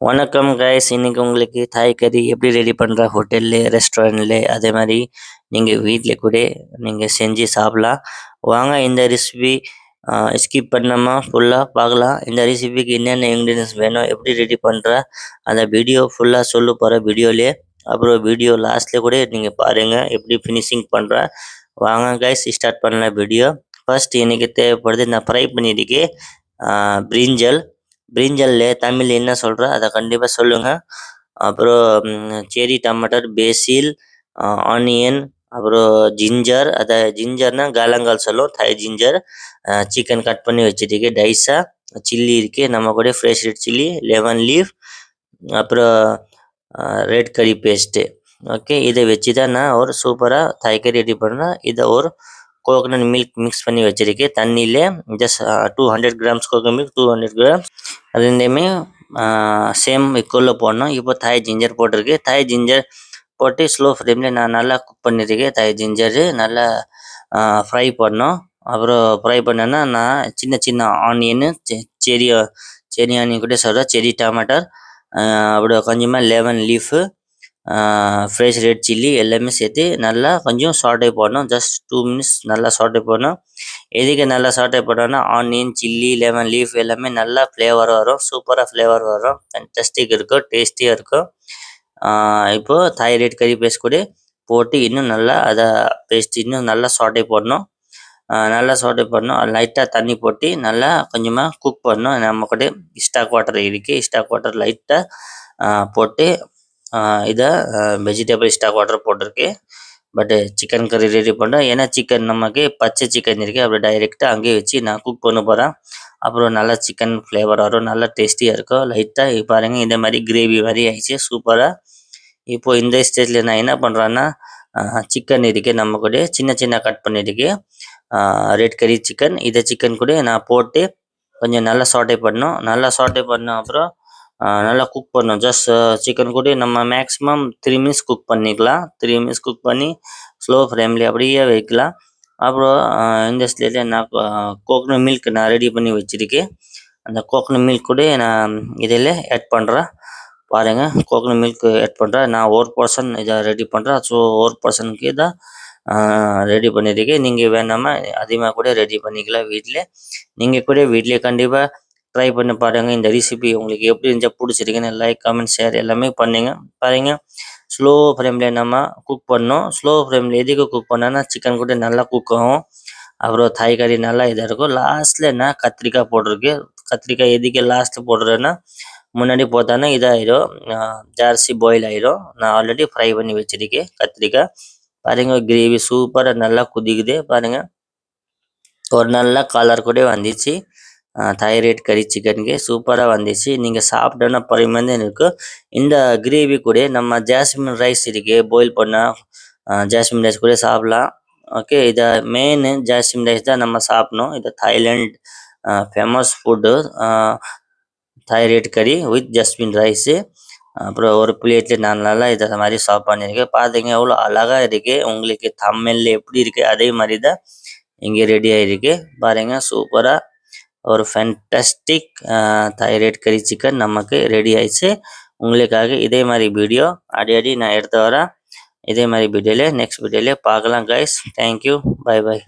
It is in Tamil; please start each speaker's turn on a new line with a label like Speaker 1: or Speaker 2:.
Speaker 1: வணக்கம் கைஸ் இன்னைக்கு உங்களுக்கு தாய் கறி எப்படி ரெடி பண்ணுற ஹோட்டல்ல ரெஸ்டாரண்ட்ல அதே மாதிரி நீங்கள் வீட்டில் கூட நீங்கள் செஞ்சு சாப்பிடலாம். வாங்க இந்த ரெசிபி ஸ்கிப் பண்ணாமல் ஃபுல்லாக பார்க்கலாம். இந்த ரெசிபிக்கு என்னென்ன இன்க்ரீடியன்ஸ் வேணும் எப்படி ரெடி பண்ணுற அந்த வீடியோ ஃபுல்லாக சொல்ல போகிற வீடியோலே அப்புறம் வீடியோ லாஸ்ட்ல கூட நீங்கள் பாருங்கள் எப்படி ஃபினிஷிங் பண்ணுற வாங்க கைஸ் ஸ்டார்ட் பண்ணலாம் வீடியோ ஃபர்ஸ்ட் எனக்கு தேவைப்படுது நான் ஃப்ரை பண்ணியிருக்கேன். பிரிஞ்சல் பிரிஞ்சல்ல தமிழ் என்ன சொல்ற? அதை கண்டிப்பா சொல்லுங்க. அப்புறம் செரி டமாட்டர் பேசில் ஆனியன் அப்புறம் ஜிஞ்சர். அத ஜிஞ்சர்னா காலங்கால் சொல்லும் தாய் ஜிஞ்சர் சிக்கன் கட் பண்ணி வச்சிருக்கேன் டைஸா சில்லி இருக்கு. நம்ம கூட fresh red chilli lemon leaf அப்புறம் ரெட் கறி பேஸ்ட்டு ஓகே இதை வச்சு தான் நான் ஒரு சூப்பராக தாய்க்கறி ரெடி பண்ணேன் இதை ஒரு கோகனட் மில்க் மிக்ஸ் பண்ணி வச்சிருக்கேன். தண்ணியில் just two hundred grams coconut milk two hundred grams அது ரெண்டுமே சேம் இக்குவலில் போடணும். இப்போ தாய் ஜிஞ்சர் போட்டிருக்கு. தாய் ஜிஞ்சர் போட்டு ஸ்லோ ஃப்ளேமில் நான் நல்லா குக் பண்ணியிருக்கேன். தாய் ஜிஞ்சரு நல்லா ஃப்ரை பண்ணோம் அப்புறம் ஃப்ரை பண்ணேன்னா நான் சின்ன சின்ன ஆனியனு செரி செரி ஆனியன் கூட சொல்கிறேன் செரி டமாட்டர் அப்புறம் கொஞ்சமாக lemon leaf fresh red chilli எல்லாமே சேர்த்து நல்லா கொஞ்சம் சாட்டை போடணும். ஜஸ்ட் டூ மினிட்ஸ் நல்லா சாட்டை போடணும். எதுக்கு நல்லா சாட்டை போடணும்னா ஆனியன் சில்லி லெமன் லீஃப் எல்லாமே நல்லா ஃப்ளேவர் வரும். சூப்பராக ஃப்ளேவர் வரும். ஃபென்டஸ்டிக் இருக்கும். டேஸ்டியாக இருக்கும். இப்போது தைராய்டு கறி பேஸ்ட் கூட போட்டு இன்னும் நல்லா அதை பேஸ்ட் இன்னும் நல்லா சாட்டை போடணும். நல்லா சாட்டை பண்ணணும் லைட்டாக தண்ணி போட்டு நல்லா கொஞ்சமாக குக் பண்ணணும். நம்ம கூட ஸ்டாக் வாட்டர் இருக்குது ஸ்டாக் வாட்டர் லைட்டாக போட்டு இதை வெஜிடபிள் ஸ்டாக் வாட்டர் போட்டிருக்கு. பட் சிக்கன் கறி ரெடி பண்ணுறேன் ஏன்னா சிக்கன் நமக்கு பச்சை சிக்கன் இருக்குது அப்படி டைரெக்டாக அங்கேயே வச்சு நான் குக் பண்ண போகிறேன் அப்புறம் நல்லா சிக்கன் ஃப்ளேவர் வரும். நல்லா டேஸ்டியாக இருக்கும். லைட்டாக பாருங்கள் இந்த மாதிரி கிரேவி மாதிரி ஆயிடுச்சு. சூப்பராக இப்போ இந்த ஸ்டேஜில் நான் என்ன பண்ணுறேன்னா சிக்கன் இருக்கு நம்ம கூட சின்ன சின்ன கட் பண்ணிருக்கு. ரெட் கறி சிக்கன் இதை சிக்கன் கூட நான் போட்டு கொஞ்சம் நல்லா சாட்டை பண்ணணும் நல்லா சாட்டை பண்ண அப்புறம் நல்லா குக் பண்ணணும். ஜஸ்ட் சிக்கன் கூட நம்ம மேக்ஸிமம் த்ரீ மினிட்ஸ் குக் பண்ணிக்கலாம். த்ரீ மினிட்ஸ் குக் பண்ணி ஸ்லோ ஃப்ளேம்லேயே அப்படியே வைக்கலாம். அப்புறம் இந்த ஸ்டேஜில் நான் கோகனட் மில்க் நான் ரெடி பண்ணி வச்சுருக்கேன். அந்த கோகனட் மில்க் கூட நான் இதில் ஆட் பண்ணுறேன் பாருங்கள் கோகனட் மில்க் ஆட் பண்ணுறேன் நான் ஒரு பர்சன் இதை ரெடி பண்ணுறேன் ஸோ ஒரு பர்சனுக்கு இதை ரெடி பண்ணியிருக்கேன் நீங்கள் வேணாமல் அதிகமாக கூட ரெடி பண்ணிக்கலாம் வீட்டில். நீங்கள் கூட வீட்டிலே கண்டிப்பாக ட்ரை பண்ணி பாருங்கள் இந்த ரெசிபி உங்களுக்கு எப்படி இருந்துச்சா பிடிச்சிருக்குன்னு லைக் கமெண்ட் ஷேர் எல்லாமே பண்ணுங்க. பாருங்க. ஸ்லோ ஃப்ளேமில் நம்ம குக் பண்ணோம். ஸ்லோ ஃப்ளேமில் எதுக்கு குக் பண்ணோன்னா சிக்கன் கூட நல்லா குக் ஆகும். அப்புறம் தாய்கறி நல்லா இதாக இருக்கும். லாஸ்ட்டில் நான் கத்திரிக்காய் போட்டிருக்கு. கத்திரிக்காய் எதுக்கு லாஸ்ட்டில் போடுறேன்னா முன்னாடி போட்டானா இதாயிடும் ஜார்சி பாயில் ஆயிடும் நான் ஆல்ரெடி ஃப்ரை பண்ணி வச்சிருக்கேன் கத்திரிக்காய். பாருங்க கிரேவி சூப்பராக நல்லா குதிக்குது. பாருங்க. ஒரு நல்ல கலர் கூட வந்துச்சு. தைராய்டு கறி சிக்கனுக்கு சூப்பராக வந்துச்சு. நீங்கள் சாப்பிட்டோன்னா பரிமாணம் இருக்கும் இந்த கிரேவி கூட நம்ம ஜாஸ்மின் ரைஸ் இருக்கு. பாயில் பண்ண ஜாஸ்மின் ரைஸ் கூட சாப்பிடலாம். ஓகே இதை மெயின் ஜாஸ்மின் ரைஸ் தான் நம்ம சாப்பிடணும். இது தாய்லாண்ட் ஃபேமஸ் ஃபுட்டு தைரைட் கறி வித் ஜாஸ்மின் ரைஸு அப்புறம் ஒரு பிளேட்டில் நான் நல்லா இதை மாதிரி சாப் பண்ணியிருக்கேன். பார்த்தீங்க எவ்வளோ அழகாக இருக்கு. உங்களுக்கு தமிழில் எப்படி இருக்கு அதே மாதிரி தான் இங்கே ரெடி ஆகிருக்கு பாருங்க சூப்பராக ஒரு fantastic Thai red curry chicken நமக்கு ரெடி ஆயிடுச்சு உங்களுக்காக இதே மாதிரி வீடியோ அடி அடி நான் எடுத்து வரேன் இதே மாதிரி வீடியோவில் நெக்ஸ்ட் வீடியோவில் பார்க்கலாம் கைஸ் தேங்க்யூ பை பை